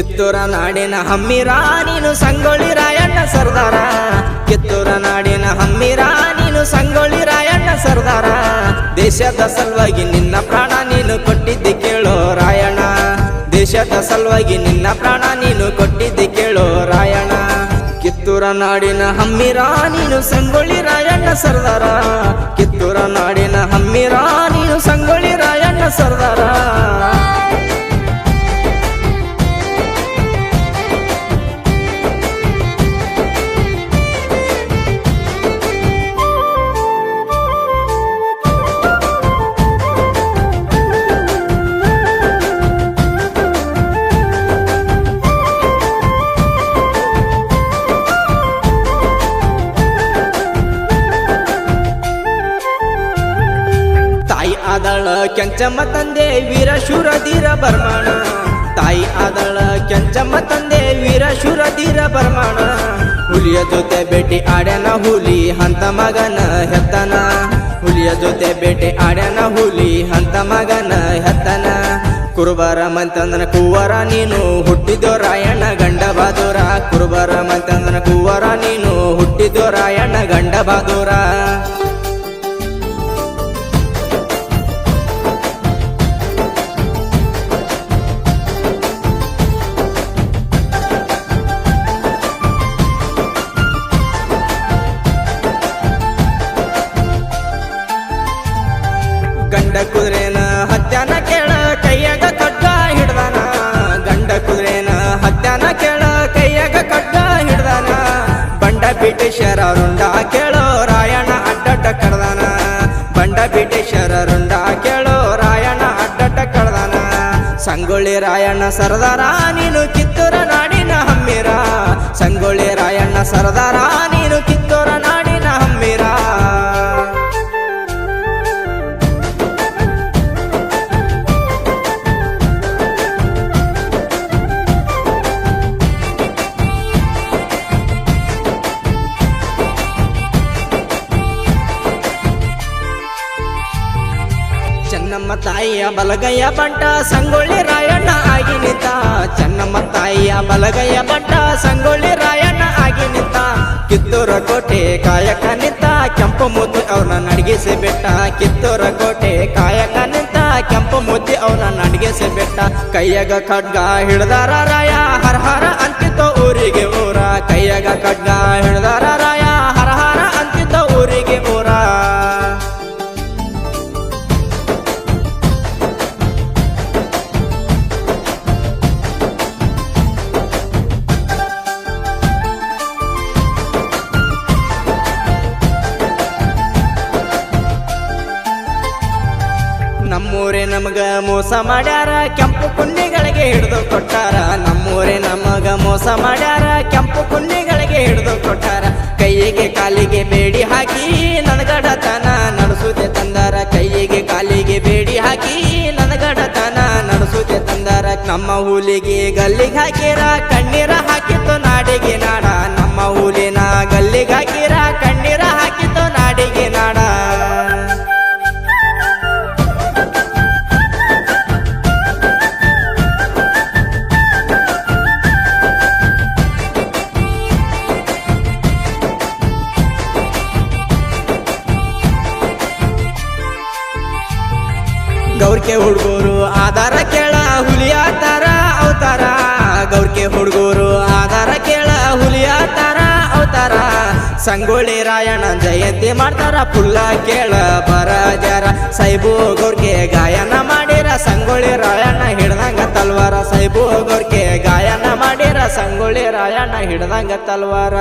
ಕಿತ್ತೂರ ನಾಡಿನ ಹಮ್ಮಿರ, ನೀನು ಸಂಗೊಳ್ಳಿ ರಾಯಣ್ಣ ಸರ್ದಾರ. ಕಿತ್ತೂರ ನಾಡಿನ ಹಮ್ಮಿರ, ನೀನು ಸಂಗೊಳ್ಳಿ ರಾಯಣ್ಣ ಸರ್ದಾರ. ದೇಶದ ಸಲುವಾಗಿ ನಿನ್ನ ಪ್ರಾಣ ನೀನು ಕೊಟ್ಟಿದ್ದೆ ಕೇಳೋ ರಾಯಣ್ಣ. ದೇಶದ ಸಲುವಾಗಿ ನಿನ್ನ ಪ್ರಾಣ ನೀನು ಕೊಟ್ಟಿದ್ದೆ ಕೇಳೋ ರಾಯಣ್ಣ. ಕಿತ್ತೂರ ನಾಡಿನ ಹಮ್ಮಿರ, ನೀನು ಸಂಗೊಳ್ಳಿ ರಾಯಣ್ಣ ಸರ್ದಾರ. ಕಿತ್ತೂರ ನಾಡಿನ ಹಮ್ಮಿರ, ನೀನು ಸಂಗೊಳ್ಳಿ ರಾಯಣ್ಣ ಸರ್ದಾರ. ಕೆಂಚಮ್ಮ ತಂದೆ ವೀರ ಧೀರ ಬರ್ಮಾಣ. ತಾಯಿ ಆದಳ ಕೆಂಚಮ್ಮ ತಂದೆ ವೀರ ಧೀರ ಬರ್ಮಾಣ. ಹುಲಿಯ ಜೊತೆ ಭೇಟಿ ಆಡ್ಯಾನ ಹುಲಿ, ಹಂತ ಮಗನ ಹೆತ್ತನ. ಹುಲಿಯ ಜೊತೆ ಭೇಟಿ ಆಡ್ಯಾನ ಹುಲಿ, ಹಂತ ಮಗನ ಹೆತ್ತನ. ಕುರುಬರ ಮಂತಂದನ ಕುವರ, ನೀನು ಹುಟ್ಟಿದೋ ರಾಯಣ್ಣ ಗಂಡ ಬಾದೂರ ಕುರುಬರ ಮಂತಂದನ ಕುವರ, ನೀನು ಹುಟ್ಟಿದೋ ರಾಯಣ್ಣ ಗಂಡ ಬಾದೂರ ಹತ್ಯಾನ ಕೇಳ, ಕೈಯಾಗ ಕಡ್ಡ ಹಿಡ್ದಾನ. ಗಂಡ ಕುದುರೆನ ಹತ್ಯಾನ ಕೇಳ, ಕೈಯಾಗ ಕಡ್ಡ ಹಿಡ್ದಾನ. ಬಂಡ ಬ್ರಿಟಿಷರ ರುಂಡ ಕೇಳೋ, ರಾಯಣ್ಣ ಅಡ್ಡಡ್ಡ ಕಡ್ದಾನ. ಬಂಡ ಬ್ರಿಟಿಷರ ರುಂಡ ಕೇಳೋ, ರಾಯಣ್ಣ ಅಡ್ಡಡ್ಡ ಕಡ್ದಾನ. ಸಂಗೊಳ್ಳಿ ರಾಯಣ್ಣ ಸರದಾರ, ನೀನು ಕಿತ್ತೂರ ನಾಡಿನ ಹಮ್ಮಿರ. ಸಂಗೊಳ್ಳಿ ರಾಯಣ್ಣ ಸರದಾರ ಚೆನ್ನಮ್ಮ ತಾಯಿಯ ಬಲಗಯ್ಯ ಬಂಟ ಸಂಗೊಳ್ಳಿ ರಾಯಣ್ಣ ಆಗಿ ನಿಂತ. ಚೆನ್ನಮ್ಮ ತಾಯಿಯ ಬಲಗಯ್ಯ ಬಂಟ ಸಂಗೊಳ್ಳಿ ರಾಯಣ್ಣ ಆಗಿ ನಿಂತ. ಕಿತ್ತೂರ ಕೋಟೆ ಕಾಯಕ ನಿಂತ, ಕೆಂಪು ಮುದ್ದು ಅವನ ನಡಗಿಸಿ ಬಿಟ್ಟ. ಕಿತ್ತೂರ ಕೋಟೆ ಕಾಯಕ ನಿಂತ, ಕೆಂಪು ಮುದ್ದಿ ಅವನ ನಡಗಿಸಿ ಬಿಟ್ಟ. ಕೈಯಾಗ ಖಡ್ಗ ಹಿಡ್ದಾರ ರಾಯ, ಹರ ಹರ ಅಂತಿತ್ತು ಊರಿಗೆ ಊರ. ಕೈಯಾಗ ಖಡ್ಗ ಹಿಡ್ದಾರ ನಮ್ಮೂರೇ ನಮಗ ಮೋಸ ಮಾಡ್ಯಾರ, ಕೆಂಪು ಕುಂಡಿಗಳಿಗೆ ಹಿಡಿದು ಕೊಟ್ಟಾರ. ನಮ್ಮೂರೇ ನಮಗ ಮೋಸ ಮಾಡ್ಯಾರ, ಕೆಂಪು ಕುಂಡಿಗಳಿಗೆ ಹಿಡಿದು ಕೊಟ್ಟಾರ. ಕೈಯಿಗೆ ಕಾಲಿಗೆ ಬೇಡಿ ಹಾಕಿ ನನಗಡತನ ನಡೆಸುತ್ತೆ ತಂದಾರ. ಕೈಯಿಗೆ ಕಾಲಿಗೆ ಬೇಡಿ ಹಾಕಿ ನನಗಡತನ ನಡೆಸುತ್ತೆ ತಂದಾರ. ನಮ್ಮ ಹುಲಿಗೆ ಗಲ್ಲಿಗೆ ಹಾಕಿರ, ಕಣ್ಣೀರ ಹಾಕಿತ್ತು ನಾಡಿಗೆ ನಾಡ. ನಮ್ಮ ಹುಲಿನ ಗಲ್ಲಿಗೆ ಹಾಕಿರ, ಕಣ್ಣೀರ ಗೌರ್ಕೆ ಹುಡುಗರು ಆಧಾರ ಕೇಳ ಹುಲಿಯಾತಾರ ಅವತಾರ. ಗೌರ್ಕೆ ಹುಡುಗರು ಆಧಾರ ಕೇಳ ಹುಲಿಯಾತಾರ ಅವತಾರ. ಸಂಗೊಳ್ಳಿ ರಾಯಣ್ಣ ಜಯಂತಿ ಮಾಡ್ತಾರ ಪುಲ್ಲ ಕೇಳ ಬರ ಜರ ಸೈಬು ಗೌರ್ಕೆ ಗಾಯನ ಮಾಡಿರ ಸಂಗೊಳ್ಳಿ ರಾಯಣ್ಣ ಹಿಡ್ದಂಗ ತಲ್ವಾರ. ಸೈಬು ಗೌರ್ಕೆ ಗಾಯನ ಮಾಡಿರ ಸಂಗೊಳ್ಳಿ ರಾಯಣ್ಣ ಹಿಡ್ದಂಗ ತಲ್ವಾರ.